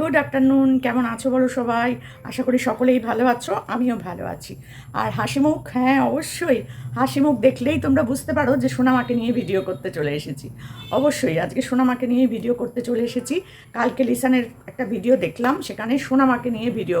Good afternoon কেমন আছো বলো সবাই? আশা করি সকলেই ভালো আছো, আমিও ভালো আছি। আর হাসিমুখ হ্যাঁ অবশ্যই। হাসিমুখ দেখলেই তোমরা বুঝতে পারো যে সোনামাকে নিয়ে ভিডিও করতে চলে এসেছি। অবশ্যই, আজকে সোনামাকে নিয়ে ভিডিও করতে চলে এসেছি। কালকে লিসানের একটা ভিডিও দেখলাম, সেখানে সোনামাকে নিয়ে ভিডিও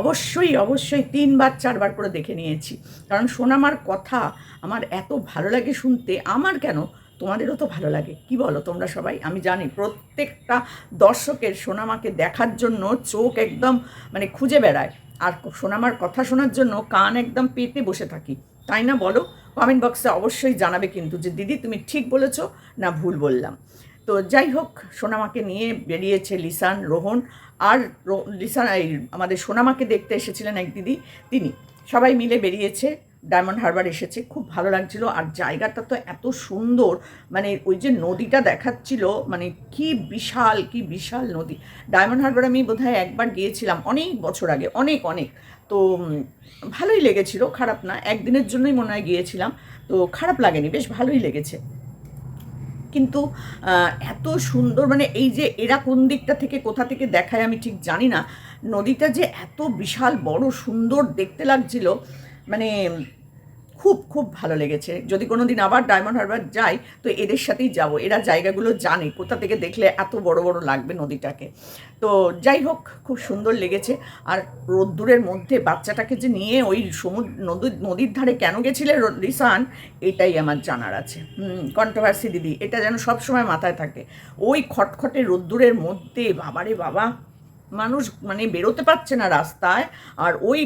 অবশ্যই অবশ্যই তিনবার, চারবার করে দেখে নিয়েছি। কারণ সোনামার কথা আমার এত ভালো লাগে শুনতে, আমার কেন? তোমাদেরও তো ভালো লাগে। কি বলো তোমরা সবাই? আমি জানি প্রত্যেকটা দর্শকের সোনামাকে দেখার জন্য চোখ একদম মানে খুঁজে বেড়ায়। আর সোনামার কথা শোনার জন্য কান একদম পেতে বসে থাকি। তাই না বলো? কমেন্ট বক্সে অবশ্যই জানাবে কিন্তু যে, দিদি, তুমি ঠিক বলেছ না ভুল বললাম? তো যাই হোক, সোনামাকে নিয়ে বেরিয়েছে লিসান, রোহন। আর লিসান, এই আমাদের সোনামাকে দেখতে এসেছিলেন এক দিদি, তিনি। সবাই মিলে বেরিয়েছে। ডায়মন্ড হারবার এসেছে, খুব ভালো লাগছিল। আর জায়গাটা তো এত সুন্দর মানে ওই যে নদীটা দেখাচ্ছিল মানে কি বিশাল কি বিশাল নদী। ডায়মন্ড হারবার আমি বোধহয় একবার গিয়েছিলাম অনেক বছর আগে, অনেক অনেক। তো ভালোই লেগেছিল, খারাপ না, একদিনের জন্যই মনে হয় গিয়েছিলাম। তো খারাপ লাগেনি, বেশ ভালোই লেগেছে। কিন্তু এত সুন্দর মানে এই যে এরা কোন দিকটা থেকে কোথা থেকে দেখায় আমি ঠিক জানি না। নদীটা যে এত বিশাল, বড়, সুন্দর দেখতে লাগছিল মানে খুব খুব ভালো লেগেছে। যদি কোনো দিন আবার ডায়মন্ড হারবার যাই, তো এদের সাথেই যাব। এরা জায়গাগুলো জানে, কোথা থেকে দেখলে এত বড় বড় লাগবে নদীটাকে। তো যাই হোক, খুব সুন্দর লেগেছে। আর রোদ্দুরের মধ্যে বাচ্চাটাকে যে নিয়ে ওই সমুদ্র নদীর নদীর ধারে কেন গেছিলে রিসান এটাই আমার জানার আছে। হুম কন্ট্রোভার্সি দিদি, এটা যেন সবসময় মাথায় থাকে। ওই খটখটে রোদ্দুরের মধ্যে, বাবারে বাবা! মানুষ মানে বেরোতে পারছে না রাস্তায়, আর ওই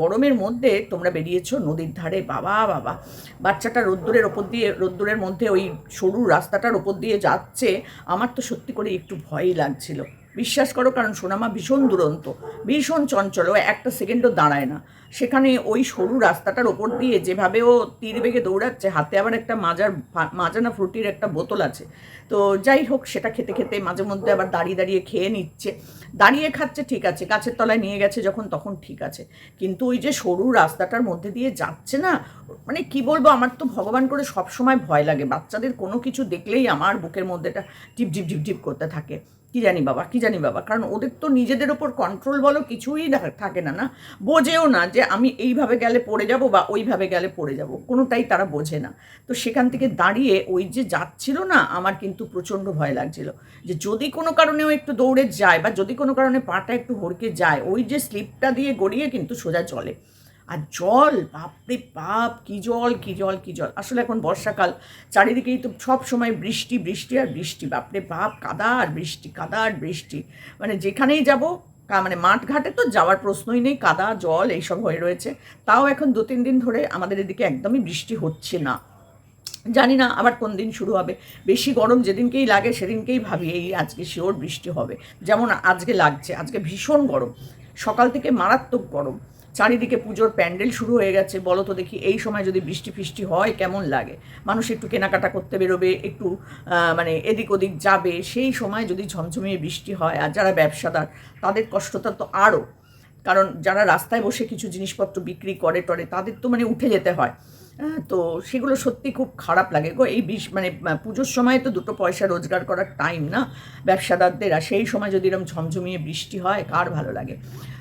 গরমের মধ্যে তোমরা বেরিয়েছো নদীর ধারে, বাবা বাবা। বাচ্চাটা রোদ্দুরের ওপর দিয়ে, রোদ্দুরের মধ্যে ওই সরু রাস্তাটার ওপর দিয়ে যাচ্ছে, আমার তো সত্যি করে একটু ভয়ই লাগছিল। বিশ্বাস করো, কারণ সোনামা ভীষণ দুরন্ত, ভীষণ চঞ্চল, ও একটা সেকেন্ডও দাঁড়ায় না। সেখানে ওই সরু রাস্তাটার ওপর দিয়ে যেভাবে ও তীর বেগে দৌড়াচ্ছে, হাতে আবার একটা মাজার মাজানা ফ্রুটির একটা বোতল আছে। তো যাই হোক, সেটা খেতে খেতে মাঝে মধ্যে আবার দাঁড়িয়ে দাঁড়িয়ে খেয়ে নিচ্ছে। দাঁড়িয়ে খাচ্ছে, ঠিক আছে গাছের তলায় নিয়ে গেছে যখন, তখন ঠিক আছে। কিন্তু ওই যে সরু রাস্তাটার মধ্যে দিয়ে যাচ্ছে না মানে কি বলব, আমার তো ভগবান করে সব সময় ভয় লাগে। বাচ্চাদের কোনো কিছু দেখলেই আমার বুকের মধ্যেটা টিপ টিপ টিপ টিপ করতে থাকে। কি জানি বাবা, কি জানি বাবা, কারণ ওদের তো নিজেদের ওপর কন্ট্রোল বলো কিছুই থাকে না না? বোঝেও না যে আমি এইভাবে গেলে পড়ে যাব বা ওইভাবে গেলে পড়ে যাব, কোনোটাই তারা বোঝে না। তো সেখান থেকে দাঁড়িয়ে ওই যে যাচ্ছিল না, আমার কিন্তু প্রচণ্ড ভয় লাগছিল যে যদি কোনো কারণেও একটু দৌড়ে যায় বা যদি কোনো কারণে পাটা একটু হড়কে যায়, ওই যে স্লিপটা দিয়ে গড়িয়ে কিন্তু সোজা চলে। আর জল, বাপরে বাপ, কি জল কি জল কি জল। আসলে এখন বর্ষাকাল, চারিদিকেই তো সব সময় বৃষ্টি বৃষ্টি আর বৃষ্টি। বাপরে বাপ, কাদা আর বৃষ্টি, কাদা আর বৃষ্টি। মানে যেখানেই যাব মানে মাঠ ঘাটে তো যাওয়ার প্রশ্নই নেই, কাদা, জল এইসব হয়ে রয়েছে। তাও এখন দু, তিন দিন ধরে আমাদের এদিকে একদমই বৃষ্টি হচ্ছে না। জানি না আবার কোন দিন শুরু হবে। বেশি গরম যেদিনকেই লাগে, সেদিনকেই ভাবি এই আজকে শিওর বৃষ্টি হবে। যেমন আজকে লাগছে, আজকে ভীষণ গরম। সকাল থেকে মারাত্মক গরম। চারিদিকে পুজোর প্যান্ডেল শুরু হয়ে গেছে। বলো তো দেখি, এই সময় যদি বৃষ্টি ফিষ্টি হয়, কেমন লাগে? মানুষ একটু কেনাকাটা করতে বেরোবে, একটু মানে এদিক ওদিক যাবে। সেই সময় যদি ঝমঝমিয়ে বৃষ্টি হয়, আর যারা ব্যবসাদার, তাদের কষ্টটা তো আরও কারণ যারা রাস্তায় বসে কিছু জিনিসপত্র বিক্রি করে টরে তাদের তো মানে উঠে যেতে হয়। আহ, তো সেগুলো সত্যি খুব খারাপ লাগে গো। এই বিষ মানে পুজোর সময় তো দুটো পয়সা রোজগার করার টাইম না ব্যবসাদারদের। আর সেই সময় যদি এরকম ঝমঝমিয়ে বৃষ্টি হয় কার ভালো লাগে?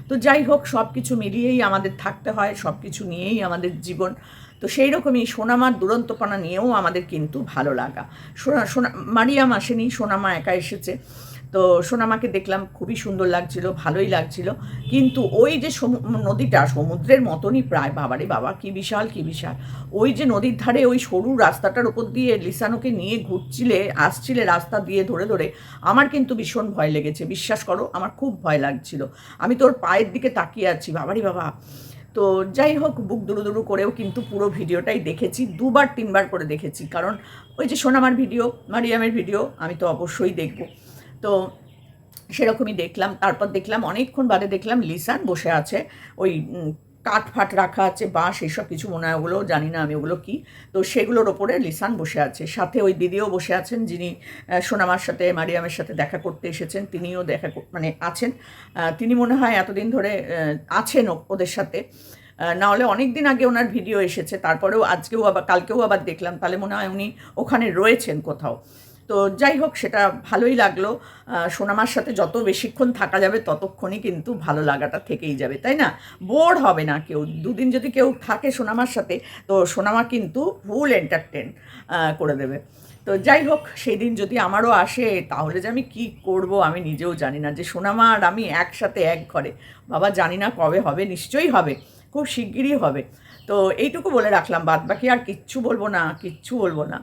তো যাই হোক সব কিছু মিলিয়েই আমাদের থাকতে হয় সব কিছু নিয়েই আমাদের জীবন। তো সেই রকমই সোনামার দুরন্তপনা নিয়েও আমাদের কিন্তু ভালো লাগা। সোনা সোনা মারিয়াম আসেনি সোনামা একা এসেছে। তো সোনামাকে দেখলাম খুবই সুন্দর লাগছিল, ভালোই লাগছিল। কিন্তু ওই যে নদীটা সমুদ্রের মতনই প্রায়, বাবারে বাবা, কি বিশাল কি বিশাল। ওই যে নদীর ধারে ওই সরু রাস্তাটার উপর দিয়ে লিসানোকে নিয়ে ঘুরছিলে, আসছিলে রাস্তা দিয়ে ধরে ধরে, আমার কিন্তু ভীষণ ভয় লেগেছে। বিশ্বাস করো, আমার খুব ভয় লাগছিল। আমি তোর পায়ের দিকে তাকিয়ে আছি, বাবারি বাবা। তো যাই হোক, বুক দুরু দুরু করেও কিন্তু পুরো ভিডিওটাই দেখেছি, দুবার তিনবার করে দেখেছি। কারণ ওই যে সোনামার ভিডিও, মারিয়ামের ভিডিও, আমি তো অবশ্যই দেখব। তো সেরকমই দেখলাম। তারপর দেখলাম অনেকক্ষণ বাদে দেখলাম লিসান বসে আছে। ওই কাঠ ফাট রাখা আছে বাঁশ এইসব কিছু মনে হয় ওগুলো জানি না আমি ওগুলো কি। তো সেগুলোর ওপরে লিসান বসে আছে। সাথে ওই দিদিও বসে আছেন যিনি সোনামার সাথে মারিয়ামের সাথে দেখা করতে এসেছেন তিনিও দেখা মানে আছেন। তিনি মনে হয় এতদিন ধরে আছেন ওদের সাথে। আহ, না হলে অনেক দিন আগে ওনার ভিডিও এসেছে তারপরেও আজকেও আবার কালকেও আবার দেখলাম। তাহলে মনে হয় উনি ওখানে রয়েছেন কোথাও। তো যাই হোক, সেটা ভালোই লাগল। সোনামার সাথে যত বেশিক্ষণ থাকা যাবে, ততক্ষণই কিন্তু ভালো লাগাটা থেকেই যাবে, তাই না? বোর হবে না কেউ। দুদিন যদি কেউ থাকে সোনামার সাথে, তো সোনামা কিন্তু ফুল এন্টারটেন করে দেবে। তো যাই হোক, সেই দিন যদি আমারও আসে, তাহলে যে আমি কি করব আমি নিজেও জানি না। যে সোনামা আর আমি একসাথে এক ঘরে, বাবা জানি না কবে হবে, নিশ্চয়ই হবে, খুব শিগগিরই হবে। তো এইটুকু বলে রাখলাম বাদ বাকি আর কিচ্ছু বলব না, কিচ্ছু বলব না।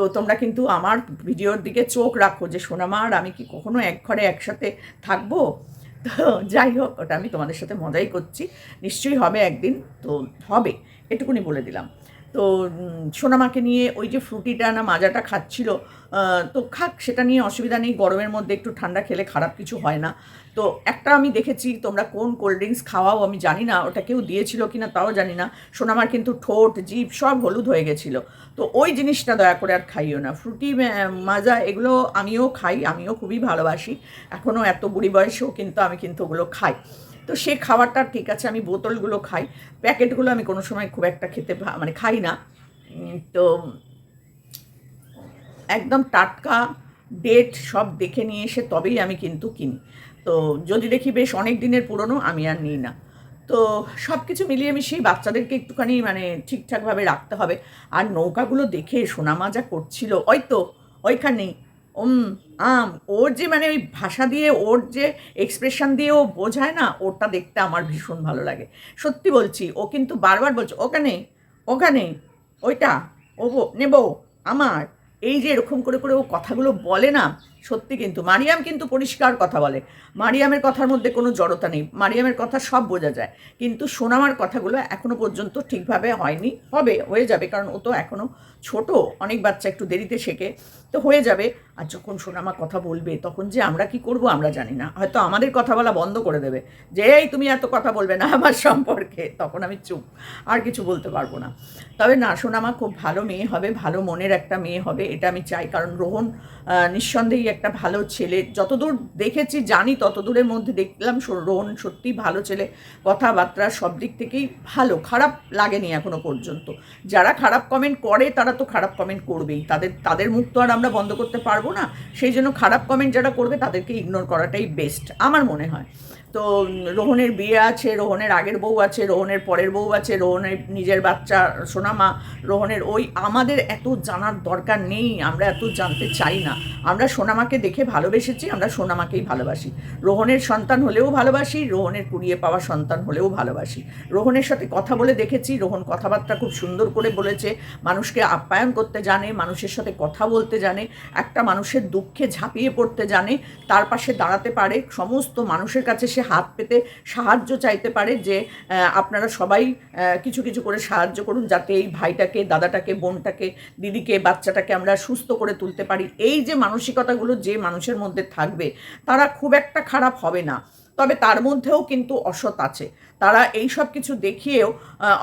তো তোমরা কিন্তু আমার ভিডিওর দিকে চোখ রাখো যে সোনামা আর আমি কি কখনো এক ঘরে একসাথে থাকব? তো যাই হোক, ওটা আমি তোমাদের সাথে মজাই করছি। নিশ্চয়ই হবে একদিন, তো হবে, এটুকুনি বলে দিলাম। তো সোনামাকে নিয়ে ওই যে ফ্রুটিটা না মাজাটা খাচ্ছিল তো খাক, সেটা নিয়ে অসুবিধা নেই, গরমের মধ্যে একটু ঠান্ডা খেলে খারাপ কিছু হয় না। তো একটা আমি দেখেছি, তোমরা কোন কোল্ড ড্রিঙ্কস খাওয়াও আমি জানি না, ওটা কেউ দিয়েছিল কি না তাও জানি না, সোনামার কিন্তু ঠোঁট, জিভ সব হলুদ হয়ে গেছিল। তো ওই জিনিসটা দয়া করে আর খাইও না। ফ্রুটি মাজা এগুলো আমিও খাই, আমিও খুবই ভালোবাসি এখনও এত বুড়ি বয়সেও কিন্তু আমি কিন্তু ওগুলো খাই। তো সে খাবারটা ঠিক আছে, আমি বোতলগুলো খাই। প্যাকেটগুলো আমি কোনো সময় খুব একটা খেতে মানে খাই না। তো একদম টাটকা ডেট সব দেখে নিয়ে এসে তবেই আমি কিন্তু কিনি। তো যদি দেখি বেশ অনেক দিনের পুরনো, আমি আর নিই না। তো সব কিছু মিলিয়ে মিশিয়ে বাচ্চাদেরকে একটুখানি মানে ঠিকঠাকভাবে রাখতে হবে। আর নৌকাগুলো দেখে সোনামা যা করছিল, ওই তো, ওইখানেই। উম, আম, ওর যে মানে ওই ভাষা দিয়ে, ওর যে এক্সপ্রেশন দিয়ে ও বোঝায় না, ওরটা দেখতে আমার ভীষণ ভালো লাগে। সত্যি বলছি, ও কিন্তু বারবার বলছে ওখানে ওখানে ওইটা ও নেব, আমার। এই যে এরকম করে করে ও কথাগুলো বলে না সত্যি কিন্তু মারিয়াম কিন্তু পরিষ্কার কথা বলে। মারিয়ামের কথার মধ্যে কোনো জড়তা নেই মারিয়ামের কথা সব বোঝা যায়। কিন্তু সোনামার কথাগুলো এখনও পর্যন্ত ঠিকভাবে হয়নি হবে হয়ে যাবে কারণ ও তো এখনও ছোট অনেক বাচ্চা একটু দেরিতে শেখে তো হয়ে যাবে। আর যখন সোনামা কথা বলবে তখন যে আমরা কি করব আমরা জানি না। হয়তো আমাদের কথা বলা বন্ধ করে দেবে যে এই তুমি এত কথা বলবে না আমার সম্পর্কে। তখন আমি চুপ আর কিছু বলতে পারব না। তবে না সোনামা খুব ভালো মেয়ে হবে ভালো মনের একটা মেয়ে হবে এটা আমি চাই। কারণ রোহন আহ, নিঃসন্দেহেই একটা ভালো ছেলে। যতদূর দেখেছি, জানি ততদূরের মধ্যে দেখলাম রোন সত্যিই ভালো ছেলে। কথাবার্তা সব দিক থেকেই ভালো। খারাপ লাগেনি এখনও পর্যন্ত। যারা খারাপ কমেন্ট করে, তারা তো খারাপ কমেন্ট করবেই। তাদের তাদের মুখ তো আর আমরা বন্ধ করতে পারব না। সেই জন্য খারাপ কমেন্ট যারা করবে, তাদেরকে ইগনোর করাটাই বেস্ট আমার মনে হয়। তো রোহনের বিয়ে আছে, রোহনের আগের বউ আছে, রোহনের পরের বউ আছে, রোহনের নিজের বাচ্চা সোনামা, রোহনের ওই আমাদের এত জানার দরকার নেই, আমরা এত জানতে চাই না। আমরা সোনামাকে দেখে ভালোবেসেছি, আমরা সোনামাকেই ভালোবাসি। রোহনের সন্তান হলেও ভালোবাসি, রোহনের কুড়িয়ে পাওয়া সন্তান হলেও ভালোবাসি। রোহনের সাথে কথা বলে দেখেছি, রোহন কথাবার্তা খুব সুন্দর করে বলেছে, মানুষকে আপ্যায়ন করতে জানে, মানুষের সাথে কথা বলতে জানে, একটা মানুষের দুঃখে ঝাঁপিয়ে পড়তে জানে, তার পাশে দাঁড়াতে পারে, সমস্ত মানুষের কাছে সে হাত পেতে সাহায্য চাইতে পারে যে আপনারা সবাই কিছু কিছু করে সাহায্য করুন যাতে এই ভাইটাকে, দাদাটাকে, বোনটাকে, দিদিকে, বাচ্চাটাকে আমরা সুস্থ করে তুলতে পারি। এই যে মানসিকতাগুলো যে মানুষের মধ্যে থাকবে, তারা খুব একটা খারাপ হবে না। তবে তার মধ্যেও কিন্তু অসৎ আছে। তারা এই সব কিছু দেখিয়েও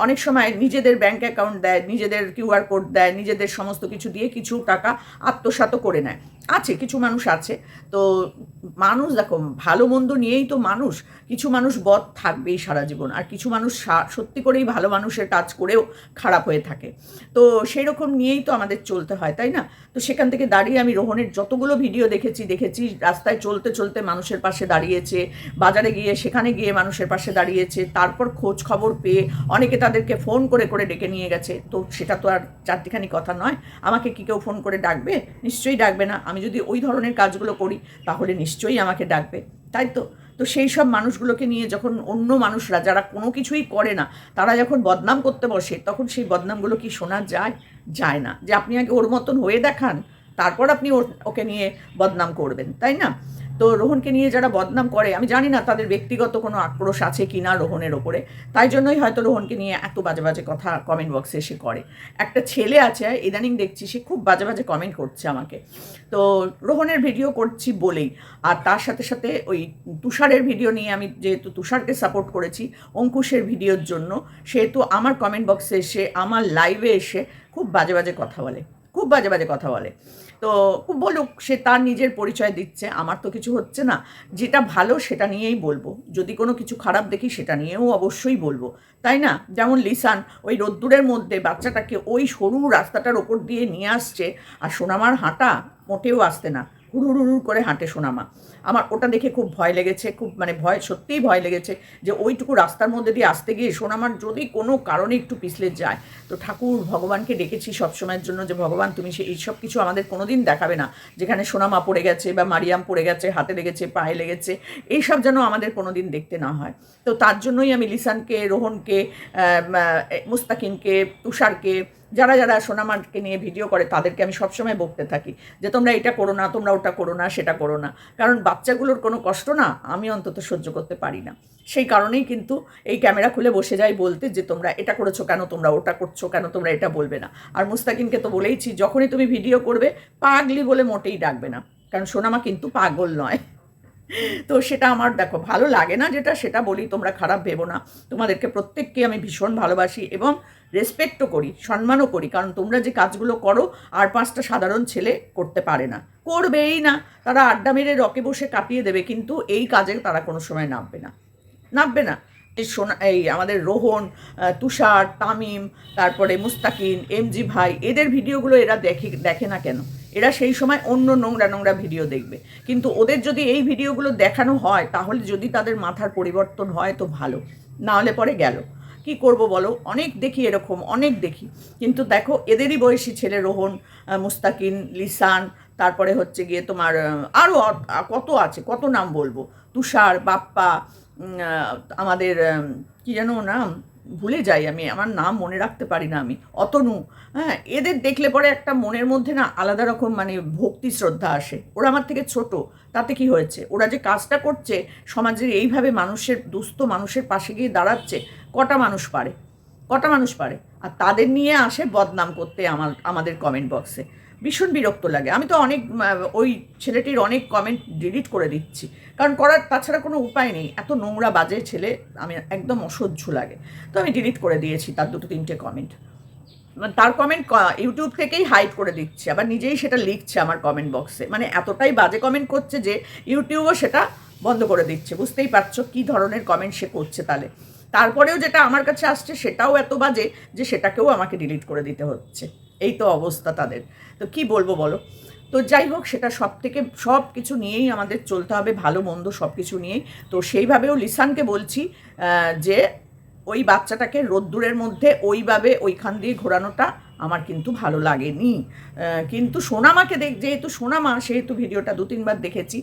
অনেক সময় নিজেদের ব্যাংক অ্যাকাউন্ট দেয়, নিজেদের কিউআর কোড দেয়, নিজেদের সমস্ত কিছু দিয়ে কিছু টাকা আত্মসাৎ করে নেয়। আছে, কিছু মানুষ আছে। তো মানুষ দেখো, ভালো মন্দ নিয়েই তো মানুষ। কিছু মানুষ বদ থাকবেই সারা জীবন, আর কিছু মানুষ সত্যি করেই ভালো মানুষের কাজ করেও খারাপ হয়ে থাকে। তো সেই রকম নিয়েই তো আমাদের চলতে হয়, তাই না? তো সেখান থেকে দাঁড়িয়ে আমি রোহনের যতগুলো ভিডিও দেখেছি দেখেছি, রাস্তায় চলতে চলতে মানুষের পাশে দাঁড়িয়েছে, বাজারে গিয়ে, সেখানে গিয়ে মানুষের পাশে দাঁড়িয়েছে, তারপর খোঁজ খবর পেয়ে অনেকে তাদেরকে ফোন করে করে ডেকে নিয়ে গেছে। তো সেটা তো আর চারটিখানি কথা নয়। আমাকে কি কেউ ফোন করে ডাকবে? নিশ্চয়ই ডাকবে না। আমি যদি ওই ধরনের কাজগুলো করি, তাহলে নিশ্চয়ই আমাকে ডাকবে। তাই তো? তো সেই সব মানুষগুলোকে নিয়ে যখন অন্য মানুষরা, যারা কোনো কিছুই করে না, তারা যখন বদনাম করতে বসে, তখন সেই বদনামগুলো কি শোনা যায়? যায় না। যে আপনি আগে ওর মতন হয়ে দেখান, তারপর আপনি ওকে নিয়ে বদনাম করবেন, তাই না? তো রোহনকে নিয়ে যারা বদনাম করে, আমি জানি না তাদের ব্যক্তিগত কোনো আক্রোশ আছে কি না রোহনের ওপরে। তাই জন্যই হয়তো রোহনকে নিয়ে এত বাজে বাজে কথা কমেন্ট বক্সে এসে করে। একটা ছেলে আছে, ইদানিং দেখছি সে খুব বাজে বাজে কমেন্ট করছে আমাকে। তো রোহনের ভিডিও করছি বলেই, আর তার সাথে সাথে ওই তুষারের ভিডিও নিয়ে আমি যেহেতু তুষারকে সাপোর্ট করেছি, অঙ্কুশের ভিডিওর জন্য, সেহেতু আমার কমেন্ট বক্সে এসে, আমার লাইভে এসে খুব বাজে বাজে কথা বলে। খুব বাজে বাজে কথা বলে। তো খুব বলুক, সে তার নিজের পরিচয় দিচ্ছে, আমার তো কিছু হচ্ছে না। যেটা ভালো সেটা নিয়েই বলব। যদি কোনো কিছু খারাপ দেখি সেটা নিয়েও অবশ্যই বলব। তাই না? যেমন লিসান, ওই রোদ্দুরের মধ্যে বাচ্চাটাকে ওই সরু রাস্তাটার ওপর দিয়ে নিয়ে আসছে, আর সোনামার হাঁটা মোটেও আসতে না। হুড় হুড় করে হাঁটে সোনামা। আমার ওটা দেখে খুব ভয় লেগেছে, খুব মানে ভয়, সত্যিই ভয় লেগেছে যে ওইটুকু রাস্তার মধ্যে দিয়ে আসতে গিয়ে সোনামার যদি কোনো কারণে একটু পিছলে যায়, তো ঠাকুর ভগবানকে ডেকেছি সবসময়ের জন্য যে ভগবান তুমি সে এইসব কিছু আমাদের কোনো দিন দেখাবে না। যেখানে সোনামা পড়ে গেছে বা মারিয়াম পড়ে গেছে, হাতে লেগেছে, পায়ে লেগেছে, এইসব যেন আমাদের কোনো দিন দেখতে না হয়। তো তার জন্যই আমি লিসানকে, রোহনকে মুস্তাকিনকে তুষারকে যারা যারা সোনামাকে নিয়ে ভিডিও করে, তাদেরকে আমি সবসময় বকতে থাকি যে তোমরা এটা করো না, তোমরা ওটা করো না, সেটা করো না। কারণ বাচ্চাগুলোর কোনো কষ্ট না আমি অন্তত সহ্য করতে পারি না। সেই কারণেই কিন্তু এই ক্যামেরা খুলে বসে যাই বলতে যে, তোমরা এটা করেছ কেন? তোমরা ওটা করছ কেন? তোমরা এটা বলবে না। আর মুস্তাকিনকে তো বলেইছি, যখনই তুমি ভিডিও করবে, পাগলি বলে মোটেই ডাকবে না। কারণ সোনামা কিন্তু পাগল নয়। তো সেটা আমার, দেখো, ভালো লাগে না যেটা, সেটা বলি, তোমরা খারাপ ভেবো না। তোমাদেরকে প্রত্যেককে আমি ভীষণ ভালোবাসি এবং রেসপেক্টও করি, সম্মানও করি, কারণ তোমরা যে কাজগুলো করো, আর পাঁচটা সাধারণ ছেলে করতে পারে না। করবেই না, তারা আড্ডা মেরে রকে বসে কাটিয়ে দেবে, কিন্তু এই কাজে তারা কোনো সময় নামবে না। নামবে না। সোনা, এই আমাদের রোহন তুষার, তামিম, তারপরে মুস্তাকিন, এমজি ভাই, এদের ভিডিওগুলো এরা দেখে দেখে না কেন? এরা সেই সময় অন্য নোংরা নোংরা ভিডিও দেখবে। কিন্তু ওদের যদি এই ভিডিওগুলো দেখানো হয়, তাহলে যদি তাদের মাথার পরিবর্তন হয়, তো ভালো। না হলে পরে গেল। কি করব বলো? অনেক দেখি এরকম, অনেক দেখি। কিন্তু দেখো, এদেরই বয়সী ছেলে রোহন মুস্তাকিন, লিসান, তারপরে হচ্ছে গিয়ে তোমার আরও কত আছে, কত নাম বলব? তুষার, বাপ্পা আমাদের কি যেন নাম? ভুলে যাই আমি, আমার নাম মনে রাখতে পারি না আমি। অতনু হ্যাঁ এদের দেখলে পরে একটা মনের মধ্যে না আলাদা রকম মানে ভক্তি শ্রদ্ধা আসে। ওরা আমার থেকে ছোট, তাতে কি হয়েছে? ওরা যে কাজটা করছে, সমাজের এইভাবে মানুষের, দুস্থ মানুষের পাশে গিয়ে দাঁড়াচ্ছে, কটা মানুষ পারে? কটা মানুষ পারে? আর তাদের নিয়ে আসে বদনাম করতে আমার, আমাদের কমেন্ট বক্সে ভীষণ বিরক্ত লাগে। আমি তো অনেক ওই ছেলেটির অনেক কমেন্ট ডিলিট করে দিচ্ছি। কারণ করার তাছাড়া কোনো উপায় নেই। এত নোংরা, বাজে ছেলে, আমি একদম অসহ্য লাগে। তো আমি ডিলিট করে দিয়েছি তার দুটো তিনটে কমেন্ট মানে তার কমেন্ট ইউটিউব থেকেই হাইড করে দিচ্ছে। আবার নিজেই সেটা লিখছে আমার কমেন্ট বক্সে মানে এতটাই বাজে কমেন্ট করছে যে ইউটিউবও সেটা বন্ধ করে দিচ্ছে। বুঝতেই পারছ কী ধরনের কমেন্ট সে করছে তাহলে। তারপরেও যেটা আমার কাছে আসছে সেটাও এত বাজে যে সেটাকেও আমাকে ডিলিট করে দিতে হচ্ছে। এই তো অবস্থা তাদের। তো কি বলব বলো? তো যাই হোক, সেটা সব থেকে সব কিছু নিয়েই আমাদের চলতে হবে, ভালো মন্দ সব কিছু নিয়েই। তো সেইভাবেও লিসানকে বলছি যে ওই বাচ্চাটাকে রোদ্দুরের মধ্যে ওইভাবে ওইখান দিয়ে ঘোরানোটা আমার কিন্তু ভালো লাগেনি। কিন্তু সোনামাকে দেখ, যেহেতু সোনামা, সেহেতু ভিডিওটা দু তিনবার দেখেছি।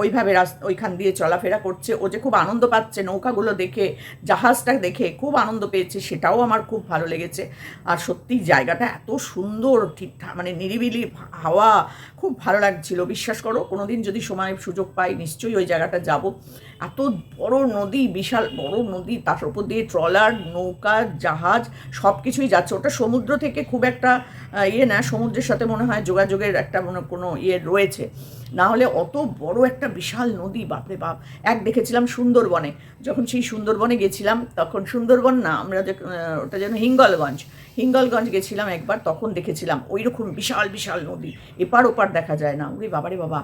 ওইভাবে ওইখান দিয়ে চলাফেরা করছে। ও যে খুব আনন্দ পাচ্ছে, নৌকাগুলো দেখে, জাহাজটা দেখে খুব আনন্দ পেয়েছে, সেটাও আমার খুব ভালো লেগেছে। আর সত্যি জায়গাটা এত সুন্দর ঠিকঠাক মানে নিরিবিলি হাওয়া, খুব ভালো লাগছিল। বিশ্বাস করো, কোনোদিন যদি সময়, সুযোগ পাই, নিশ্চয়ই ওই জায়গাটা যাব। এত বড় নদী, বিশাল বড় নদী, তার উপর দিয়ে ট্রলার, নৌকা, জাহাজ সব কিছুই যাচ্ছে। ওটা সমুদ্র থেকে খুব একটা ইয়ে না, সমুদ্রের সাথে মনে হয় যোগাযোগের একটা মনে কোনো ইয়ে রয়েছে। না হলে অত বড় একটা বিশাল নদী, বাপরে বাপ। এক দেখেছিলাম সুন্দরবনে। যখন সেই সুন্দরবনে গেছিলাম, তখন সুন্দরবন না, আমরা ওটা যেন হিঙ্গলগঞ্জ। হিঙ্গলগঞ্জ গেছিলাম একবার, তখন দেখেছিলাম ওই রকম বিশাল বিশাল নদী। এপার ওপার দেখা যায় না। ওই বাবারে বাবা।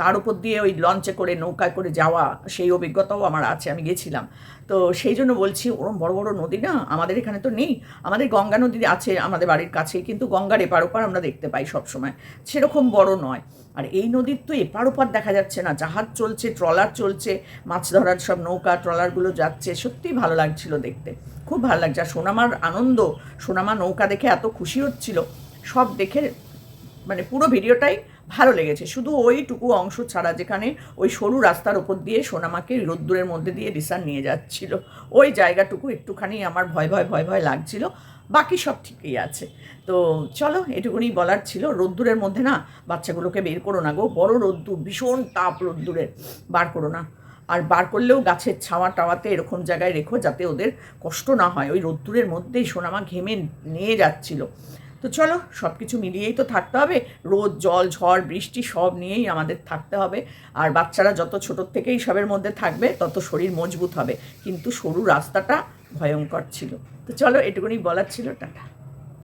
তার উপর দিয়ে ওই লঞ্চে করে নৌকায় করে যাওয়া সেই অভিজ্ঞতাও আমার আছে, আমি গেছিলাম। তো সেই জন্য বলছি, ওরম বড় বড় নদী না, আমাদের এখানে তো নেই। আমাদের গঙ্গা নদী আছে আমাদের বাড়ির কাছেই, কিন্তু গঙ্গার এপার ওপার আমরা দেখতে পাই সব সময় সেরকম বড় নয়। আর এই নদীর তো এপার ওপার দেখা যাচ্ছে না। জাহাজ চলছে, ট্রলার চলছে, মাছ ধরার সব নৌকা, ট্রলারগুলো যাচ্ছে। সত্যিই ভালো লাগছিল দেখতে। খুব ভালো লাগছে। আর সোনামার আনন্দ, সোনামা নৌকা দেখে এত খুশি হচ্ছিল। সব দেখে মানে পুরো ভিডিওটাই ভালো লেগেছে। শুধু ওইটুকু অংশ ছাড়া যেখানে ওই সরু রাস্তার ওপর দিয়ে সোনামাকে রোদ্দুরের মধ্যে দিয়ে রিসান নিয়ে যাচ্ছিল। ওই জায়গাটুকু একটুখানি আমার ভয় ভয় ভয় ভয় লাগছিল। বাকি সব ঠিকই আছে। তো চলো, এটুকুনি বলার ছিল। রোদ্দুরের মধ্যে না বাচ্চাগুলোকে বের করো না গো। বড় রোদ্দুর, ভীষণ তাপ রোদ্দুরের বার করো না। আর বার করলেও গাছের ছাওয়া টাওয়াতে এরকম জায়গায় রেখো যাতে ওদের কষ্ট না হয়। ওই রোদ্দুরের মধ্যেই সোনামা ঘেমে নিয়ে যাচ্ছিল। তো চলো সব কিছু মিলিয়েই তো থাকতে হবে। রোদ, জল, ঝড়, বৃষ্টি, সব নিয়েই আমাদের থাকতে হবে। আর বাচ্চারা যত ছোটোর থেকেই সবের মধ্যে থাকবে, তত শরীর মজবুত হবে। কিন্তু সরু রাস্তাটা ভয়ঙ্কর ছিল। তো চলো, এটুকুনি বলার ছিল, টাটা।